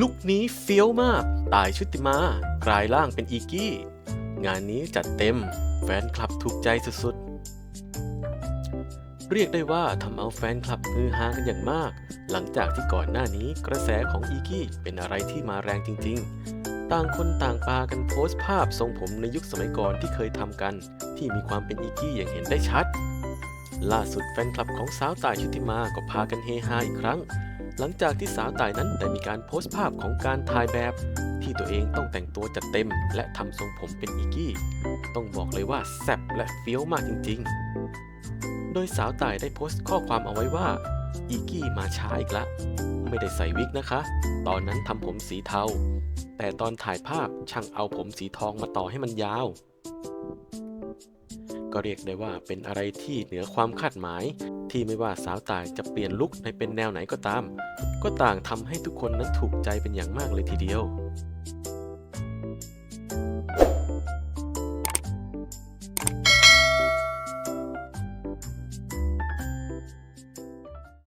ลุคนี้เฟี้ยวมาก ตายชุติมา กลายร่างเป็นอีกี้ งานนี้จัดเต็ม แฟนคลับถูกใจสุดๆ เรียกได้ว่าทำเอาแฟนคลับฮือฮากันอย่างมาก หลังจากที่ก่อนหน้านี้กระแสของอีกี้เป็นอะไรที่มาแรงจริง ๆ ต่างคนต่างปากันโพสต์ภาพทรงผมในยุคสมัยก่อนที่เคยทำกัน ที่มีความเป็นอีกี้อย่างเห็นได้ชัด ล่าสุดแฟนคลับของสาวต่ายชุติมาก็พากันเฮฮาอีกครั้ง หลังจากที่สาวต่ายนั้นได้มีการโพสต์ภาพของการถ่ายแบบ ที่ตัวเองต้องแต่งตัวจัดเต็ม และทำทรงผมเป็นอีกี้ ต้องบอกเลยว่าแซ่บและเฟี้ยวมากจริง ๆ โดยสาวต่ายได้โพสต์ข้อความเอาไว้ว่า อีกี้มาช้าอีกละ ไม่ได้ใส่วิกนะคะ ตอนนั้นทำผมสีเทา แต่ตอนถ่ายภาพช่างเอาผมสีทองมาต่อให้มันยาว ก็เรียกได้ว่าเป็นอะไรที่เหนือความคาดหมาย ที่ไม่ว่าสาวต่ายจะเปลี่ยนลุคในเป็นแนวไหนก็ตาม ก็ต่างทำให้ทุกคนนั้นถูกใจเป็นอย่างมากเลยทีเดียว